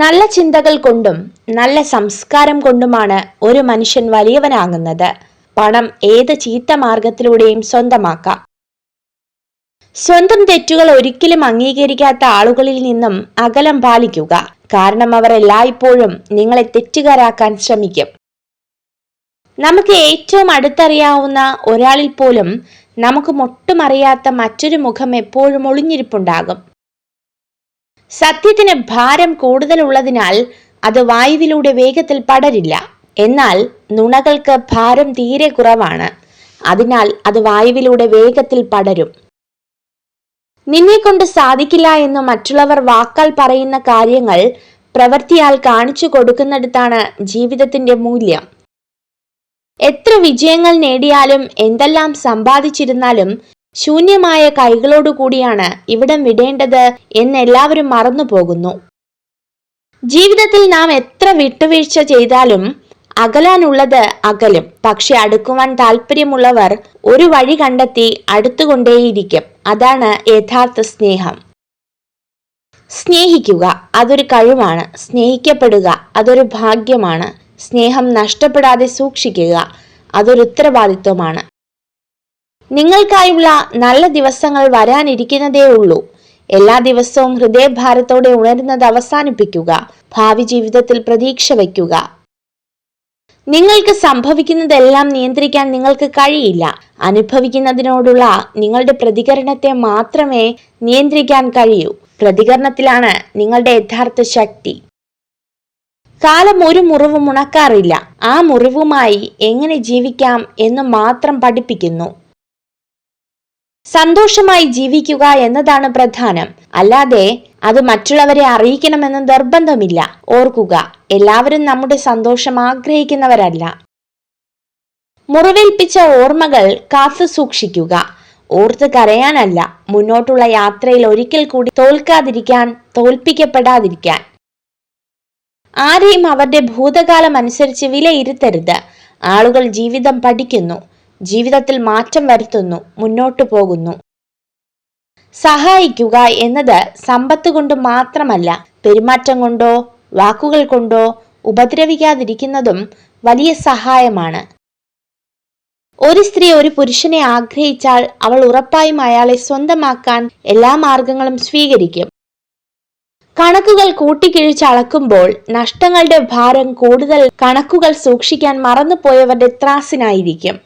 നല്ല ചിന്തകൾ കൊണ്ടും നല്ല സംസ്കാരം കൊണ്ടുമാണ് ഒരു മനുഷ്യൻ വലിയവനാകുന്നത്. പണം ഏത് ചീത്ത മാർഗത്തിലൂടെയും സ്വന്തമാക്കാം. സ്വന്തം തെറ്റുകൾ ഒരിക്കലും അംഗീകരിക്കാത്ത ആളുകളിൽ നിന്നും അകലം പാലിക്കുക. കാരണം അവർ എല്ലായ്പ്പോഴും നിങ്ങളെ തെറ്റുകാരാക്കാൻ ശ്രമിക്കും. നമുക്ക് ഏറ്റവും അടുത്തറിയാവുന്ന ഒരാളിൽ പോലും നമുക്ക് ഒട്ടും അറിയാത്ത മറ്റൊരു മുഖം എപ്പോഴും ഒളിഞ്ഞിരിപ്പുണ്ടാകും. സത്യത്തിന് ഭാരം കൂടുതലുള്ളതിനാൽ അത് വായുവിലൂടെ വേഗത്തിൽ പടരില്ല. എന്നാൽ നുണകൾക്ക് ഭാരം തീരെ കുറവാണ്. അതിനാൽ അത് വായുവിലൂടെ വേഗത്തിൽ പടരും. നിന്നെ കൊണ്ട് സാധിക്കില്ല എന്ന് മറ്റുള്ളവർ വാക്കാൽ പറയുന്ന കാര്യങ്ങൾ പ്രവൃത്തിയാൽ കാണിച്ചു കൊടുക്കുന്നിടത്താണ് ജീവിതത്തിന്റെ മൂല്യം. എത്ര വിജയങ്ങൾ നേടിയാലും എന്തെല്ലാം സമ്പാദിച്ചിരുന്നാലും ശൂന്യമായ കൈകളോടു കൂടിയാണ് ഇവിടം വിടേണ്ടത് എന്ന് എല്ലാവരും മറന്നു പോകുന്നു. ജീവിതത്തിൽ നാം എത്ര വിട്ടുവീഴ്ച ചെയ്താലും അകലാനുള്ളത് അകലും. പക്ഷെ അടുക്കുവാൻ താല്പര്യമുള്ളവർ ഒരു വഴി കണ്ടെത്തി അടുത്തുകൊണ്ടേയിരിക്കും. അതാണ് യഥാർത്ഥ സ്നേഹം. സ്നേഹിക്കുക അതൊരു കഴിവാണ്. സ്നേഹിക്കപ്പെടുക അതൊരു ഭാഗ്യമാണ്. സ്നേഹം നഷ്ടപ്പെടാതെ സൂക്ഷിക്കുക അതൊരു ഉത്തരവാദിത്വമാണ്. നിങ്ങൾക്കായുള്ള നല്ല ദിവസങ്ങൾ വരാനിരിക്കുന്നതേ ഉള്ളൂ. എല്ലാ ദിവസവും ഹൃദയഭാരത്തോടെ ഉണരുന്നത് അവസാനിപ്പിക്കുക. ഭാവി ജീവിതത്തിൽ പ്രതീക്ഷ വയ്ക്കുക. നിങ്ങൾക്ക് സംഭവിക്കുന്നതെല്ലാം നിയന്ത്രിക്കാൻ നിങ്ങൾക്ക് കഴിയില്ല. അനുഭവിക്കുന്നതിനോടുള്ള നിങ്ങളുടെ പ്രതികരണത്തെ മാത്രമേ നിയന്ത്രിക്കാൻ കഴിയൂ. പ്രതികരണത്തിലാണ് നിങ്ങളുടെ യഥാർത്ഥ ശക്തി. കാലം ഒരു മുറിവും ഉണക്കാറില്ല. ആ മുറിവുമായി എങ്ങനെ ജീവിക്കാം എന്ന് മാത്രം പഠിപ്പിക്കുന്നു. സന്തോഷമായി ജീവിക്കുക എന്നതാണ് പ്രധാനം. അല്ലാതെ അത് മറ്റുള്ളവരെ അറിയിക്കണമെന്ന് നിർബന്ധമില്ല. ഓർക്കുക എല്ലാവരും നമ്മുടെ സന്തോഷം ആഗ്രഹിക്കുന്നവരല്ല. മുറിവേൽപ്പിച്ച ഓർമ്മകൾ കാത്തു സൂക്ഷിക്കുക. ഓർത്ത് കരയാനല്ല മുന്നോട്ടുള്ള യാത്രയിൽ ഒരിക്കൽ കൂടി തോൽക്കാതിരിക്കാൻ തോൽപ്പിക്കപ്പെടാതിരിക്കാൻ. ആരെയും അവരുടെ ഭൂതകാലം അനുസരിച്ച് വിലയിരുത്തരുത്. ആളുകൾ ജീവിതം പഠിക്കുന്നു. ജീവിതത്തിൽ മാറ്റം വരുത്തുന്നു മുന്നോട്ടു പോകുന്നു. സഹായിക്കുക എന്നത് സമ്പത്ത് കൊണ്ട് മാത്രമല്ല പെരുമാറ്റം കൊണ്ടോ വാക്കുകൾ കൊണ്ടോ ഉപദ്രവിക്കാതിരിക്കുന്നതും വലിയ സഹായമാണ്. ഒരു സ്ത്രീ ഒരു പുരുഷനെ ആഗ്രഹിച്ചാൽ അവൾ ഉറപ്പായും അയാളെ സ്വന്തമാക്കാൻ എല്ലാ മാർഗങ്ങളും സ്വീകരിക്കും. കണക്കുകൾ കൂട്ടിക്കിഴിച്ച് അളക്കുമ്പോൾ നഷ്ടങ്ങളുടെ ഭാരം കൂടുതൽ കണക്കുകൾ സൂക്ഷിക്കാൻ മറന്നുപോയവരുടെ ത്രാസിനായിരിക്കും.